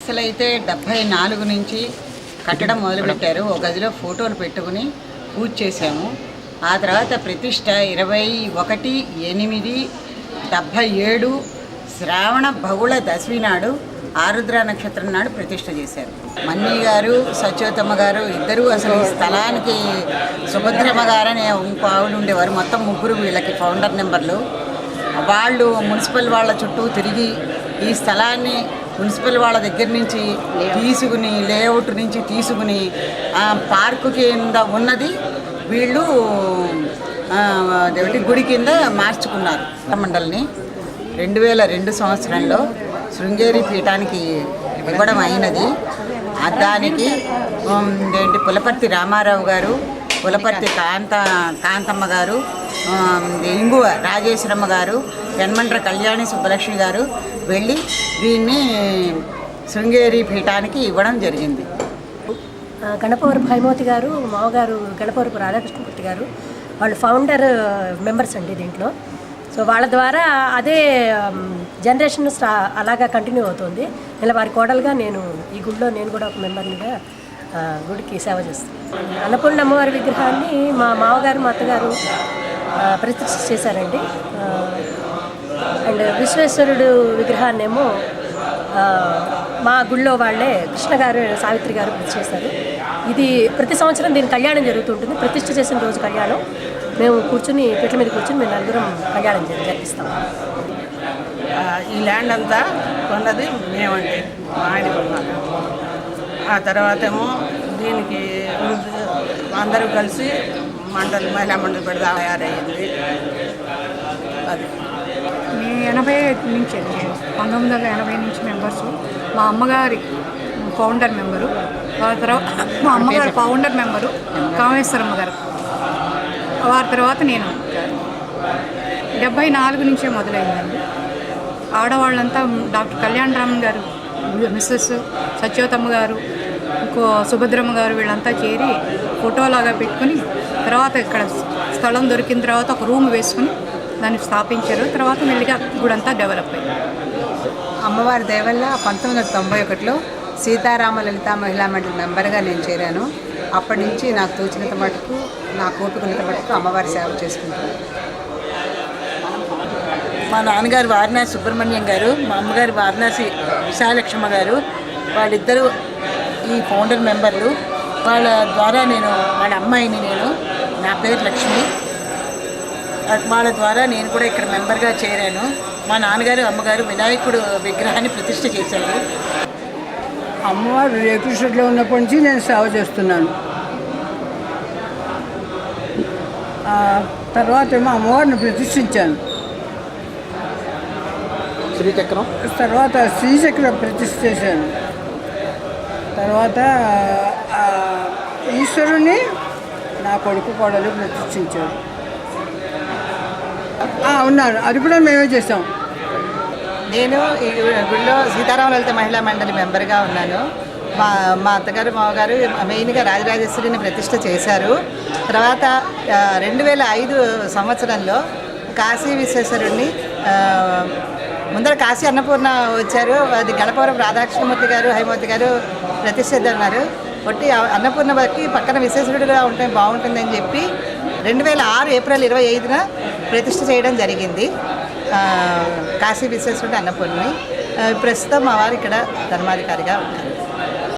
అసలు అయితే డెబ్భై నాలుగు నుంచి కట్టడం మొదలుపెట్టారు. ఒక గదిలో ఫోటోలు పెట్టుకుని పూజ చేశాము. ఆ తర్వాత ప్రతిష్ట ఇరవై ఒకటి ఎనిమిది డెబ్భై ఏడు శ్రావణ బహుళ దశమి నాడు ఆరుద్ర నక్షత్రం నాడు ప్రతిష్ట చేశారు. మన్నీ గారు సత్యోతమ్మ గారు ఇద్దరు అసలు ఈ స్థలానికి సుభద్రమ్మ గారు అనే ఇంకో ఆవిడ ఉండేవారు. మొత్తం ముగ్గురు వీళ్ళకి ఫౌండర్ నెంబర్లు వాళ్ళు మున్సిపల్ వాళ్ళ చుట్టూ తిరిగి ఈ స్థలాన్ని మున్సిపల్ వాళ్ళ దగ్గర నుంచి తీసుకుని లేఅవుట్ నుంచి తీసుకుని పార్కు కింద ఉన్నది వీళ్ళు అదేమిటి గుడి కింద మార్చుకున్నారు మండలిని రెండు వేల రెండు సంవత్సరంలో శృంగేరి పీఠానికి ఇవ్వడం అయినది. దానికి ఏంటి పులపర్తి రామారావు గారు పులపర్తి కాంత కాంతమ్మ గారు ఇంగువ రాజేశ్వరమ్మ గారు పెన్మండ్ర కళ్యాణి సుబ్బలక్ష్మి గారు వెళ్ళి దీన్ని శృంగేరి పీఠానికి ఇవ్వడం జరిగింది. గణపవర గణపవరపు గారు మామగారు గణపవరపు రాధాకృష్ణమూర్తి గారు వాళ్ళు ఫౌండర్ మెంబర్స్ అండి దీంట్లో. సో వాళ్ళ ద్వారా అదే జనరేషన్ స్టా అలాగా కంటిన్యూ అవుతుంది. ఇలా వారి కోడలుగా నేను ఈ గుడిలో నేను కూడా ఒక మెంబర్నిగా గుడికి సేవ చేస్తాను అన్నపూర్ణ అమ్మవారి విగ్రహాన్ని మా మామగారు మా అత్తగారు ప్రతిష్ఠ చేశారండి. అండ్ విశ్వేశ్వరుడు విగ్రహాన్నేమో మా గుళ్ళో వాళ్ళే కృష్ణ గారు సావిత్రి గారు చేశారు. ఇది ప్రతి సంవత్సరం దీని కళ్యాణం జరుగుతుంటుంది. ప్రతిష్ఠ చేసిన రోజు కళ్యాణం. మేము కూర్చుని పీటల మీద కూర్చుని మేము నలుగురం కళ్యాణం జరి- జరిపిస్తాం. ఈ ల్యాండ్ అంతా కొన్నది మేమండి మా ఆయన కొన్నాను ఆ తర్వాత ఏమో దీనికి అందరూ కలిసి మండలి మహిళా మండలి పెడదా తయారయ్యింది అది. మేము ఎనభై నుంచి అండి. పంతొమ్మిది వందల ఎనభై నుంచి మెంబర్స్ మా అమ్మగారి ఫౌండర్ మెంబరు వారి తర్వాత మా అమ్మగారు ఫౌండర్ మెంబరు కామేశ్వరమ్మ గారు. వారి తర్వాత నేను. డెబ్బై నాలుగు నుంచే మొదలైందండి. ఆడవాళ్ళంతా డాక్టర్ కళ్యాణ్ రామన్ గారు మిస్సెస్ సత్యోతమ్మ గారు సుభద్రమ్మ గారు వీళ్ళంతా చేరి ఫోటోలాగా పెట్టుకుని తర్వాత ఇక్కడ స్థలం దొరికిన తర్వాత ఒక రూమ్ వేసుకుని దాన్ని స్థాపించారు. తర్వాత మెల్లిగా గుడంతా డెవలప్ అయింది. అమ్మవారి దయ వల్ల పంతొమ్మిది వందల తొంభై ఒకటిలో సీతారామ లలిత మహిళా మండలి మెంబర్గా నేను చేరాను. అప్పటి నుంచి నాకు తోచినంత మటుకు నా కోపికనంత మటుకు అమ్మవారి సేవ చేసుకుంటాను మా నాన్నగారు వారణాసి సుబ్రహ్మణ్యం గారు మా అమ్మగారు వారణాసి విశాలక్ష్మ గారు వాళ్ళిద్దరూ ఈ ఫౌండర్ మెంబర్లు వాళ్ళ ద్వారా నేను వాళ్ళ అమ్మాయిని నేను నా పేరు లక్ష్మి. వాళ్ళ ద్వారా నేను కూడా ఇక్కడ మెంబర్గా చేరాను. మా నాన్నగారు అమ్మగారు వినాయకుడు విగ్రహాన్ని ప్రతిష్ఠ చేశారు. అమ్మవారు రేకుషెట్లో ఉన్నప్పటి నుంచి నేను సేవ చేస్తున్నాను. ఆ తర్వాత ఏమో అమ్మవారిని ప్రతిష్ఠించాను. శ్రీచక్రం? తర్వాత శ్రీచక్ర ప్రతిష్ఠ చేశాను. తర్వాత ఈశ్వరుని నా కొడుకు కోడలు ప్రతిష్ఠించాడు ఉన్నారు. అది కూడా మేమే చేసాం నేను ఈ గుళ్ళో సీతారామ లలిత మహిళా మండలి మెంబర్గా ఉన్నాను. మా మా అత్తగారు మామగారు మెయిన్గా రాజరాజేశ్వరిని ప్రతిష్ట చేశారు. తర్వాత రెండు వేల ఐదు సంవత్సరంలో కాశీ విశ్వేశ్వరుణ్ణి ముందర కాశీ అన్నపూర్ణ వచ్చారు. అది గణపవరం రాధాకృష్ణమూర్తి గారు హైమూర్తి గారు ప్రతిష్ఠిద్దన్నారు అన్నారు కొట్టి అన్నపూర్ణ బట్టి పక్కన విశ్వేశ్వరుడుగా ఉంటే బాగుంటుందని చెప్పి రెండు వేల ఆరు ఏప్రిల్ ఇరవై ఐదున ప్రతిష్ఠ చేయడం జరిగింది. కాశీ విశ్వేశ్వరుడు అన్నపూర్ణి ప్రస్తుతం మా వారు ఇక్కడ ధర్మాధికారిగా ఉంటారు